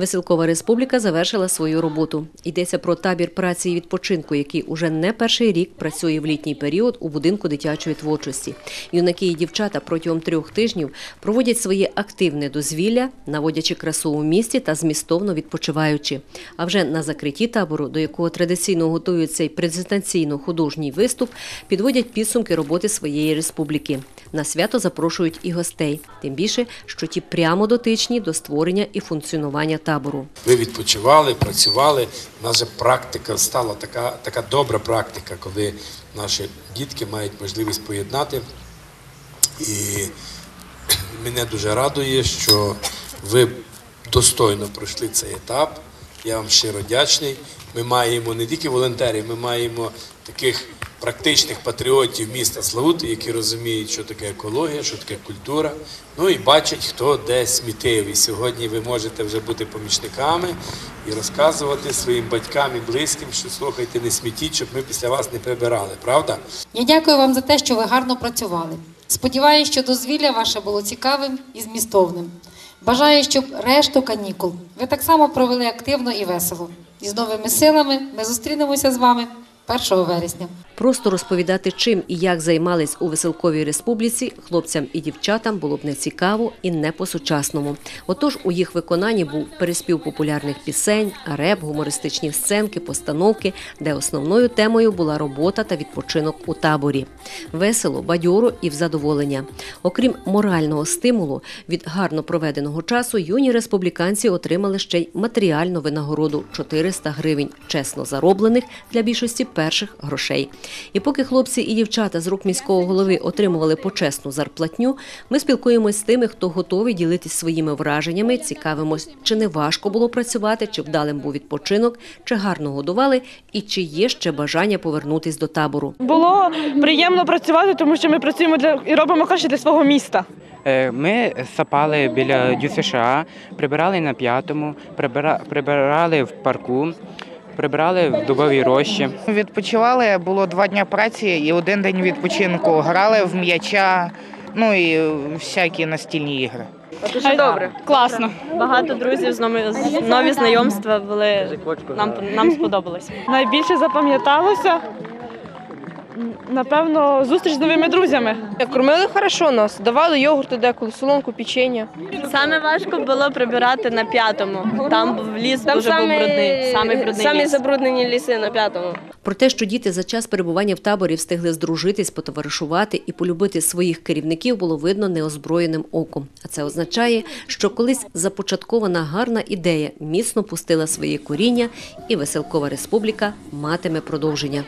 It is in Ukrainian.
Веселкова республіка завершила свою роботу. Йдеться про табір праці і відпочинку, який уже не перший рік працює в літній період у будинку дитячої творчості. Юнаки і дівчата протягом трьох тижнів проводять своє активне дозвілля, наводячи красу у місті та змістовно відпочиваючи. А вже на закритті табору, до якого традиційно готують цей презентаційно-художній виступ, підводять підсумки роботи своєї республіки. На свято запрошують і гостей, тим більше, що ті прямо дотичні до створення і функціонування табору. Ви відпочивали, працювали. У нас же практика стала така, така добра практика, коли наші дітки мають можливість поєднати. І мене дуже радує, що ви достойно пройшли цей етап. Я вам щиро вдячний. Ми маємо не тільки волонтерів, ми маємо таких практичних патріотів міста Славути, які розуміють, що таке екологія, що таке культура. Ну і бачать, хто де смітив. І сьогодні ви можете вже бути помічниками і розказувати своїм батькам і близьким, що слухайте, не смітіть, щоб ми після вас не прибирали, правда? Я дякую вам за те, що ви гарно працювали. Сподіваюся, що дозвілля ваше було цікавим і змістовним. Бажаю, щоб решту канікул ви так само провели активно і весело. І з новими силами ми зустрінемося з вами 1 вересня. Просто розповідати, чим і як займались у Веселковій республіці, хлопцям і дівчатам було б не цікаво і не по-сучасному. Отож, у їх виконанні був переспів популярних пісень, реп, гумористичні сценки, постановки, де основною темою була робота та відпочинок у таборі. Весело, бадьоро і в задоволення. Окрім морального стимулу від гарно проведеного часу, юні республіканці отримали ще й матеріальну винагороду 400 гривень, чесно зароблених для більшості перших грошей. І поки хлопці і дівчата з рук міського голови отримували почесну зарплатню, ми спілкуємось з тими, хто готовий ділитись своїми враженнями, цікавимось, чи не важко було працювати, чи вдалим був відпочинок, чи гарно годували, і чи є ще бажання повернутись до табору. Було приємно працювати, тому що ми працюємо для і робимо краще для свого міста. Е, Ми сапали біля ДЮСШ, прибирали на п'ятому, прибира- прибирали в парку, прибирали в дубовій рощі. Відпочивали, було два дні праці і один день відпочинку. Грали в м'яча, ну і всякі настільні ігри. Дуже добре. Класно. Багато друзів, з нами нові знайомства були. Нам нам сподобалось. Найбільше запам'яталося. Напевно, зустріч з новими друзями. Кормили хорошо нас, давали йогурти деколи, солонку, печення. Саме важко було прибирати на п'ятому. Там був ліс дуже був брудний. Самий брудний самі ліс. забруднені ліси на п'ятому. Про те, що діти за час перебування в таборі встигли здружитись, потоваришувати і полюбити своїх керівників, було видно неозброєним оком. А це означає, що колись започаткована гарна ідея міцно пустила своє коріння, і Веселкова республіка матиме продовження.